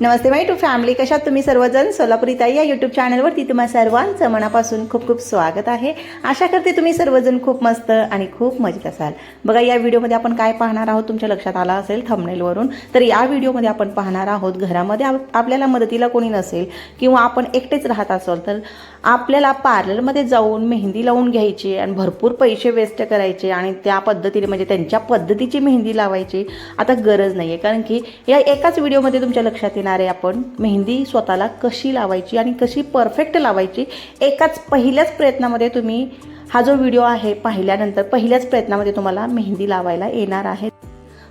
Namaste my to family कशात तुम्ही सर्वजण? सोलापुरी ताई या यूट्यूब चॅनलवरती तुम्हा सर्वांचं मनापासून खूप खूप स्वागत आहे. आशा करते तुम्ही सर्वजण खूप मस्त आणि खूप मजेत असाल. बघा या व्हिडिओमध्ये आपण काय पाहणार आहोत तुमच्या लक्षात आला असेल थंबनेलवरून तर या व्हिडिओमध्ये आपण पाहणार आहोत घरामध्ये आप- आपल्याला मदतीला कोणी नसेल किंवा आपण एकटेच राहत असाल तर आपल्याला पार्लरमध्ये जाऊन मेहंदी लावून घ्यायची आणि भरपूर पैसे वेस्ट करायचे आणि त्या पद्धतीने म्हणजे त्यांच्या पद्धतीची मेहंदी लावायची आता गरज नाही आहे कारण की या एकाच व्हिडिओमध्ये तुमच्या लक्षात येणार आहे आपण मेहंदी स्वतःला कशी लावायची आणि कशी परफेक्ट लावायची एकाच पहिल्याच प्रयत्नामध्ये तुम्ही हा जो व्हिडिओ आहे पाहिल्यानंतर पहिल्याच प्रयत्नामध्ये तुम्हाला मेहंदी लावायला येणार आहे.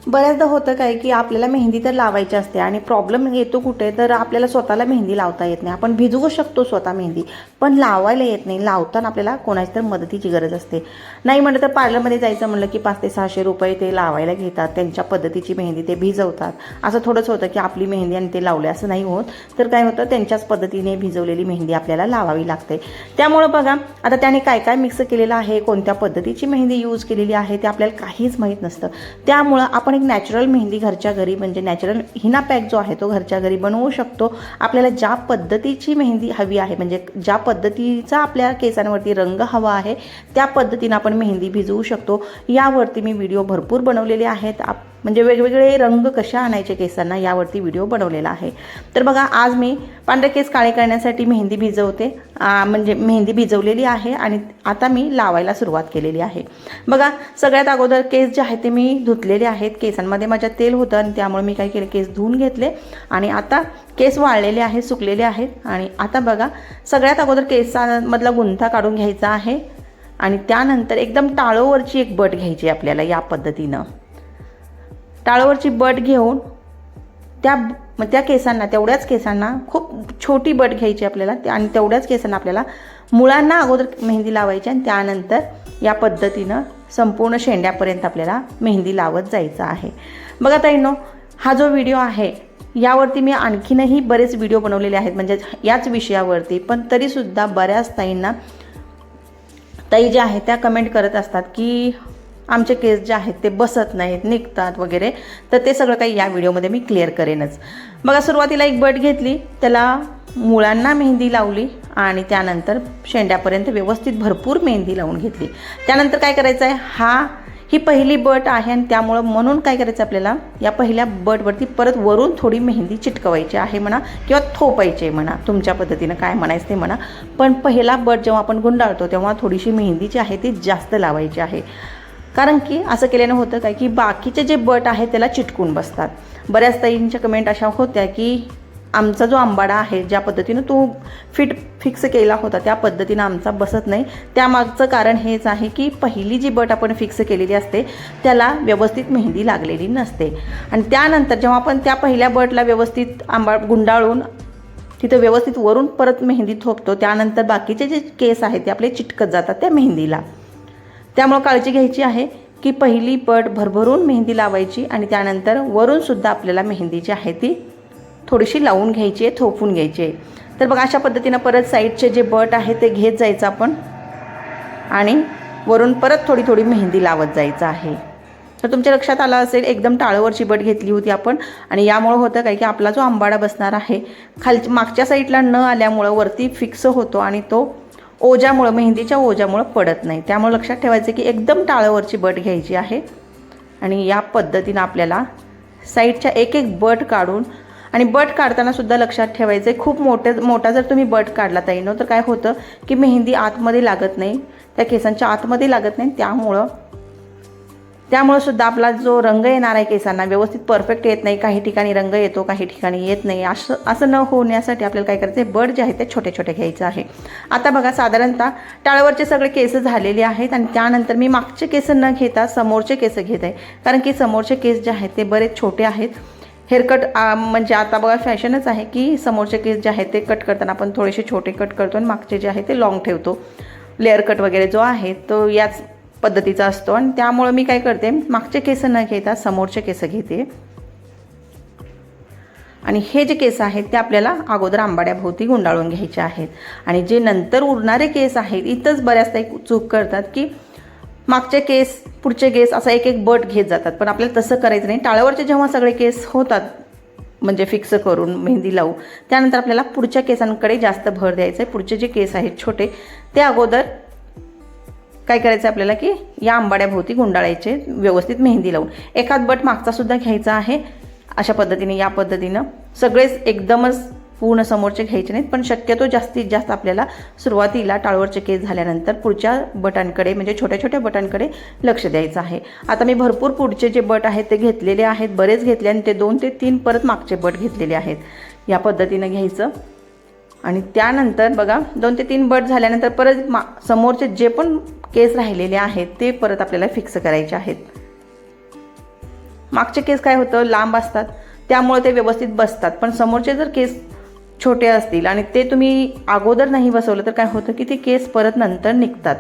बऱ्याचदा होतं काय की आपल्याला मेहंदी तर लावायची असते आणि प्रॉब्लेम येतो कुठे तर आपल्याला स्वतःला मेहंदी लावता येत नाही. आपण भिजवू शकतो स्वतः मेहंदी पण लावायला येत नाही. लावताना आपल्याला कोणाची तर मदतीची गरज असते. नाही म्हटलं तर पार्लरमध्ये जायचं म्हणलं की पाच ते सहाशे रुपये ते लावायला घेतात. त्यांच्या पद्धतीची मेहंदी ते भिजवतात. असं थोडंच होतं की आपली मेहंदी आणि ते लावले असं नाही होत. तर काय होतं? त्यांच्याच पद्धतीने भिजवलेली मेहंदी आपल्याला लावावी लागते. त्यामुळं बघा आता त्याने काय काय मिक्स केलेलं आहे? कोणत्या पद्धतीची मेहंदी यूज केलेली आहे? ते आपल्याला काहीच माहीत नसतं. त्यामुळं आपण एक नॅचरल मेहंदी घरच्या घरी म्हणजे नॅचरल हिना पॅक जो आहे तो घरच्या घरी बनवू शकतो. आपल्याला ज्या पद्धतीची मेहंदी हवी आहे म्हणजे ज्या पद्धतीचा आपल्या केसांवरती रंग हवा आहे त्या पद्धतीनं आपण मेहंदी भिजवू शकतो. यावरती मी व्हिडिओ भरपूर बनवलेले आहेत. आप म्हणजे वेगवेगळे रंग कशा आणायचे केसांना यावरती व्हिडिओ बनवलेला आहे. तर बघा आज मी पांढरे केस काळे करण्यासाठी मेहंदी भिजवते. म्हणजे मेहंदी भिजवलेली आहे आणि आता मी लावायला सुरुवात केलेली आहे. बघा सगळ्यात अगोदर केस जे आहेत ते मी धुतलेले आहेत. केसांमध्ये माझ्या तेल होतं आणि त्यामुळे मी काय केलं केस धुवून घेतले आणि आता केस वाळलेले आहेत सुकलेले आहेत. आणि आता बघा सगळ्यात अगोदर केसांमधला गुंथा काढून घ्यायचा आहे आणि त्यानंतर एकदम टाळोवरची एक बट घ्यायची आपल्याला या पद्धतीनं. टाळावरची बट घेऊन त्या मग त्या केसांना तेवढ्याच केसांना खूप छोटी बट घ्यायची आपल्याला. त्या- आणि तेवढ्याच केसांना आपल्याला मुळांना अगोदर मेहंदी लावायची आणि त्यानंतर या पद्धतीनं संपूर्ण शेंड्यापर्यंत आपल्याला मेहंदी लावत जायचं आहे. बघा ताईनो हा जो व्हिडिओ आहे यावरती मी आणखीनही बरेच व्हिडिओ बनवलेले आहेत. म्हणजे याच विषयावरती पण तरीसुद्धा बऱ्याच ताईंना ताई ज्या आहेत त्या कमेंट करत असतात की आमचे केस जे आहेत ते बसत नाहीत निघतात वगैरे. तर ते सगळं काही या व्हिडिओमध्ये मी क्लिअर करेनच. बघा सुरुवातीला एक बट घेतली त्याला मुळांना मेहंदी लावली आणि त्यानंतर शेंड्यापर्यंत व्यवस्थित भरपूर मेहंदी लावून घेतली. त्यानंतर काय करायचं आहे हा ही पहिली बट आहे आणि त्यामुळं म्हणून काय करायचं आपल्याला? या पहिल्या बटवरती परत वरून थोडी मेहंदी चिटकवायची आहे म्हणा किंवा थोपायची आहे म्हणा. तुमच्या पद्धतीनं काय म्हणायचं ते म्हणा. पण पहिला बट जेव्हा आपण गुंडाळतो तेव्हा थोडीशी मेहंदी जी आहे ती जास्त लावायची आहे. कारण की असं केल्यानं होतं काय की बाकीचे जे बट आहे त्याला चिटकून बसतात. बऱ्याच ताईंच्या कमेंट अशा होत्या की आमचा जो आंबाडा आहे ज्या पद्धतीनं तो फिट फिक्स केला होता त्या पद्धतीनं आमचा बसत नाही. त्यामागचं कारण हेच आहे की पहिली जी बट आपण फिक्स केलेली असते त्याला व्यवस्थित मेहंदी लागलेली नसते. आणि त्यानंतर जेव्हा आपण त्या पहिल्या बटला व्यवस्थित आंबा गुंडाळून तिथं व्यवस्थित वरून परत मेहंदी थोपतो त्यानंतर बाकीचे जे केस आहेत ते आपले चिटकत जातात त्या मेहंदीला. त्यामुळं काळजी घ्यायची आहे की पहिली पट भरभरून मेहंदी लावायची आणि त्यानंतर वरूनसुद्धा आपल्याला मेहंदी जी आहे ती थोडीशी लावून घ्यायची आहे थोपून घ्यायची आहे. तर बघा अशा पद्धतीनं परत साईडचे जे बट आहे ते घेत जायचं आपण. आणि वरून परत थोडी थोडी मेहंदी लावत जायचं आहे. तर तुमच्या लक्षात आलं असेल एकदम टाळवरची बट घेतली होती आपण. आणि यामुळं होतं काय की आपला जो आंबाडा बसणार आहे खाल मागच्या साईडला न आल्यामुळं वरती फिक्स होतो आणि तो ओजामुळं मेहंदीच्या ओजामुळं पडत नाही. त्यामुळे लक्षात ठेवायचं की एकदम टाळावरची बट घ्यायची आहे. आणि या पद्धतीनं आपल्याला साईडच्या एक एक बट काढून आणि बट काढताना सुद्धा लक्षात ठेवायचं आहे खूप मोठे मोठा जर तुम्ही बट काढला ताईनो तर काय होतं की मेहंदी आतमध्ये लागत नाही त्या केसांच्या आतमध्ये लागत नाही त्यामुळं त्यामुळं सुद्धा आपला जो रंग येणार आहे केसांना व्यवस्थित परफेक्ट येत नाही काही ठिकाणी रंग येतो काही ठिकाणी येत नाही असं असं न होण्यासाठी आपल्याला काय करायचं आहे बड जे आहे ते छोटे छोटे घ्यायचं आहे. आता बघा साधारणतः टाळावरचे सगळे केस झालेले आहेत आणि त्यानंतर मी मागचे केस न घेता समोरचे केस घेत आहे. कारण की समोरचे केस जे आहेत ते बरेच छोटे आहेत. हेअरकट म्हणजे आता बघा फॅशनच आहे की समोरचे केस जे आहेत ते कट करताना आपण थोडेसे छोटे कट करतो आणि मागचे जे आहे ते लॉंग ठेवतो. लेअर कट वगैरे जो आहे तो याच पद्धतीचा असतो. आणि त्यामुळं मी काय करते मागचे केस न घेता समोरचे केस घेते. आणि हे जे केस आहेत ते आपल्याला अगोदर आंबाड्याभोवती गुंडाळून घ्यायचे आहेत. आणि जे नंतर उरणारे केस आहेत इथंच बऱ्याचदा एक चूक करतात की मागचे केस पुढचे केस असा एक एक बट घेत जातात. पण आपल्याला तसं करायचं नाही. टाळ्यावरचे जेव्हा सगळे केस होतात म्हणजे फिक्स करून मेहंदी लावू त्यानंतर आपल्याला पुढच्या केसांकडे जास्त भर द्यायचा आहे पुढचे जे केस आहेत छोटे ते अगोदर काय करायचं आपल्याला की या आंबाड्याभोवती गुंडाळायचे व्यवस्थित मेहंदी लावून. एखाद बट मागचासुद्धा घ्यायचा आहे अशा पद्धतीने या पद्धतीनं. सगळेच एकदमच पूर्ण समोरचे घ्यायचे नाहीत पण शक्यतो जास्तीत जास्त आपल्याला सुरुवातीला टाळवरचे केस झाल्यानंतर पुढच्या बटांकडे म्हणजे छोट्या छोट्या बटांकडे लक्ष द्यायचं आहे. आता मी भरपूर पुढचे जे बट आहेत ते घेतलेले आहेत बरेच घेतले आणि ते दोन ते तीन परत मागचे बट घेतलेले आहेत. या पद्धतीनं घ्यायचं. आणि त्यानंतर बघा दोन ते तीन बट झाल्यानंतर परत मा समोरचे जे पण केस राहिलेले आहेत ते परत आपल्याला फिक्स करायचे आहेत. मागचे केस काय होतं? लांब असतात. त्यामुळे ते व्यवस्थित बसतात. पण समोरचे जर केस छोटे असतील आणि ते तुम्ही अगोदर नाही बसवलं तर काय होतं की ते केस परत नंतर निघतात.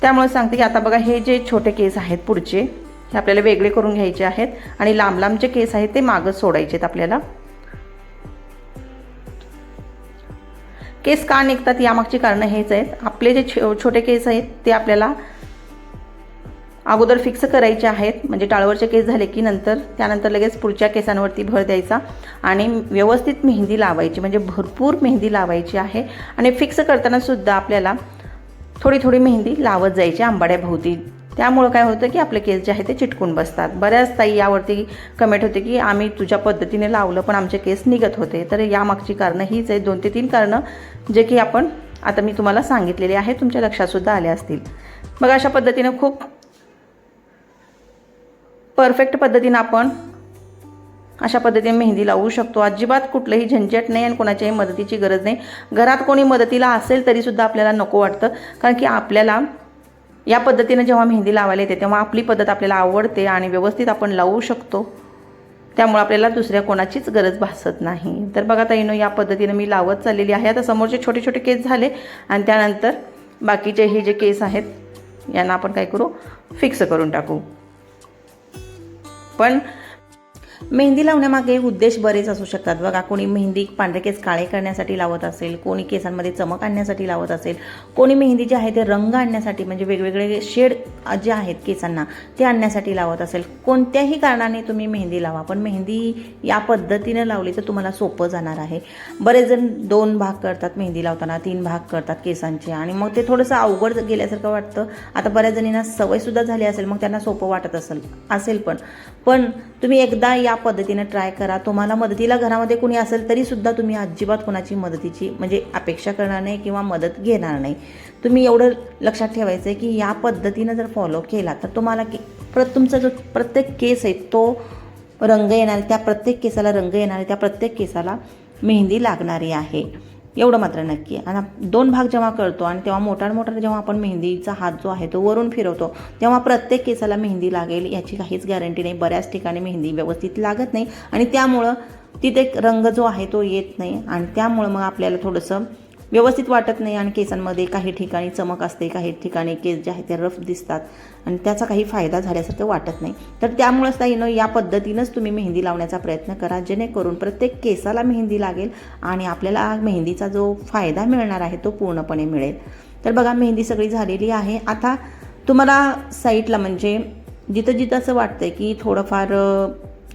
त्यामुळे सांगते की आता बघा हे जे छोटे केस आहेत पुढचे हे आपल्याला वेगळे करून घ्यायचे आहेत आणि लांब लांबचे केस आहेत ते मागं सोडायचे आहेत आपल्याला. केस का निघतात यामागची कारणं हेच आहेत. आपले जे छो छोटे केस आहेत ते आपल्याला अगोदर फिक्स करायचे आहेत. म्हणजे टाळवरचे केस झाले की नंतर त्यानंतर लगेच पुढच्या केसांवरती भर द्यायचा आणि व्यवस्थित मेहंदी लावायची. म्हणजे भरपूर मेहंदी लावायची आहे. आणि फिक्स करतानासुद्धा आपल्याला थोडी थोडी मेहंदी लावत जायची आंबाड्याभोवती. त्यामुळं काय होतं की आपले केस जे आहे ते चिटकून बसतात. बऱ्याच ताई यावरती कमेंट होते की आम्ही तुझ्या पद्धतीने लावलं पण आमचे केस निघत होते. तर यामागची कारणं हीच आहेत. दोन ते तीन कारणं जे की आपण आता मी तुम्हाला सांगितलेले आहे तुमच्या लक्षातसुद्धा आले असतील. मग अशा पद्धतीनं खूप परफेक्ट पद्धतीनं आपण अशा पद्धतीने मेहंदी लावू शकतो. अजिबात कुठलंही झंझट नाही आणि कोणाच्याही मदतीची गरज नाही. घरात कोणी मदतीला असेल तरीसुद्धा आपल्याला नको वाटतं. कारण की आपल्याला या पद्धतीनं जेव्हा मेहंदी लावायला येते तेव्हा आपली पद्धत आपल्याला आवडते आणि व्यवस्थित आपण लावू शकतो. त्यामुळे आपल्याला दुसऱ्या कोणाचीच गरज भासत नाही. तर बघा ताईनो या पद्धतीनं मी लावत चाललेली आहे. आता समोरचे छोटे छोटे केस झाले आणि त्यानंतर बाकीचे हे जे केस आहेत यांना आपण काय करू? फिक्स करून टाकू. पण मेहंदी लावण्यामागे उद्देश बरेच असू शकतात. बघा कोणी मेहंदी पांढरे केस काळे करण्यासाठी लावत असेल कोणी केसांमध्ये चमक आणण्यासाठी लावत असेल कोणी मेहंदी जे आहे ते रंग आणण्यासाठी म्हणजे वेगवेगळे शेड जे आहेत केसांना ते आणण्यासाठी लावत असेल. कोणत्याही कारणाने तुम्ही मेहंदी लावा पण मेहंदी या पद्धतीनं लावली तर तुम्हाला सोपं जाणार आहे. बरेच जण दोन भाग करतात मेहंदी लावताना तीन भाग करतात केसांचे आणि मग ते थोडंसं अवघड गेल्यासारखं वाटतं. आता बऱ्याच जणींना सवयसुद्धा झाली असेल मग त्यांना सोपं वाटत असेल असेल पण. पण तुम्ही एकदा या पद्धतीनं ट्राय करा. तुम्हाला मदतीला घरामध्ये कोणी असेल तरीसुद्धा तुम्ही अजिबात कोणाची मदतीची म्हणजे अपेक्षा करणार नाही किंवा मदत घेणार नाही. तुम्ही एवढं लक्षात ठेवायचं आहे की या पद्धतीनं जर फॉलो केला तर तुम्हाला के प्र तुमचा जो प्रत्येक केस आहे तो रंग येणार त्या प्रत्येक केसाला रंग येणार त्या प्रत्येक केसाला मेहंदी लागणारी आहे. एवढं मात्र नक्की आणि दोन भाग जेव्हा करतो आणि तेव्हा मोटार मोटार जेव्हा आपण मेहंदीचा हात जो आहे तो वरून फिरवतो तेव्हा प्रत्येक केसाला मेहंदी लागेल याची काहीच गॅरंटी नाही. बऱ्याच ठिकाणी मेहंदी व्यवस्थित लागत नाही. आणि त्यामुळं तिथे रंग जो आहे तो येत नाही. आणि त्यामुळं मग आपल्याला थोडंसं व्यवस्थित वाटत नाही आणि केसांमध्ये काही ठिकाणी चमक असते काही ठिकाणी केस जे आहे ते रफ दिसतात आणि त्याचा काही फायदा झाल्यासारखं वाटत नाही. तर त्यामुळंच ताईनं या पद्धतीनंच तुम्ही मेहंदी लावण्याचा प्रयत्न करा जेणेकरून प्रत्येक केसाला मेहंदी लागेल आणि आपल्याला मेहंदीचा जो फायदा मिळणार आहे तो पूर्णपणे मिळेल. तर बघा मेहंदी सगळी झालेली आहे. आता तुम्हाला साईटला म्हणजे जिथं जिथं असं वाटतं की थोडंफार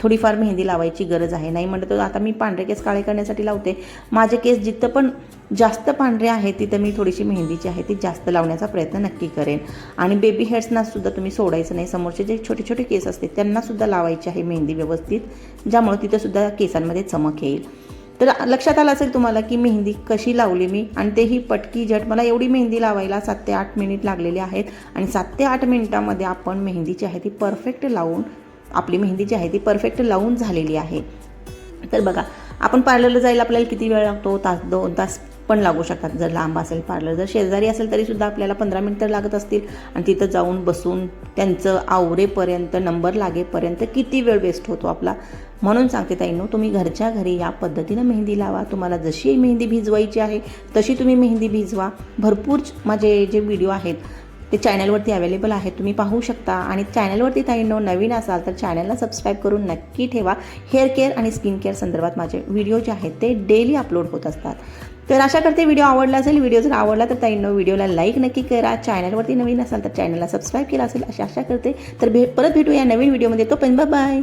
थोडीफार मेहंदी लावायची गरज आहे. नाही म्हणतो तर आता मी पांढरे केस काळे करण्यासाठी लावते. माझे केस जिथं पण जास्त पांढरे आहेत तिथं मी थोडीशी मेहंदीची आहे ती जास्त लावण्याचा प्रयत्न नक्की करेन. आणि बेबी हेअर्सना सुद्धा तुम्ही सोडायचं नाही. समोरचे जे छोटे छोटे केस असते त्यांना सुद्धा लावायची आहे मेहंदी व्यवस्थित ज्यामुळे तिथं सुद्धा केसांमध्ये चमक येईल. तर लक्षात आलं असेल तुम्हाला की मेहंदी कशी लावली मी? आणि तेही पटकी झट मला एवढी मेहंदी लावायला सात ते आठ मिनिट लागलेले आहेत. आणि सात ते आठ मिनिटामध्ये आपण मेहंदीची आहे ती परफेक्ट लावून आपली मेहंदी जी आहे ती परफेक्ट लावून झालेली आहे. तर बघा आपण पार्लरला जायला आपल्याला किती वेळ लागतो? तास दोन तास पण लागू शकतात. जर लांब असेल पार्लर जर शेजारी असेल तरीसुद्धा आपल्याला पंधरा मिनटं लागत असतील. आणि तिथं जाऊन बसून त्यांचं आवरेपर्यंत नंबर लागेपर्यंत किती वेळ वेस्ट होतो आपला? म्हणून सांगते ताईनो तुम्ही घरच्या घरी या पद्धतीनं मेहंदी लावा. तुम्हाला जशी मेहंदी भिजवायची आहे तशी तुम्ही मेहंदी भिजवा. भरपूर माझे जे व्हिडिओ आहेत ते चॅनलवरती अवेलेबल आहे तुम्ही पाहू शकता. आणि चॅनलवरती ताईंनो नवीन असाल तर चॅनलला सबस्क्राईब करून नक्की ठेवा. हेअर केअर आणि स्किन केअर संदर्भात माझे व्हिडिओ जे आहेत ते डेली अपलोड होत असतात. तर अशा करते व्हिडिओ आवडला असेल व्हिडिओ जर आवडला तर ताईंनो व्हिडिओला लाईक नक्की करा. चॅनलवरती नवीन असाल तर चॅनलला सबस्क्राईब केला असेल अशा आशा करते. तर भे परत भेटूया नवीन व्हिडिओमध्ये तो पण बाय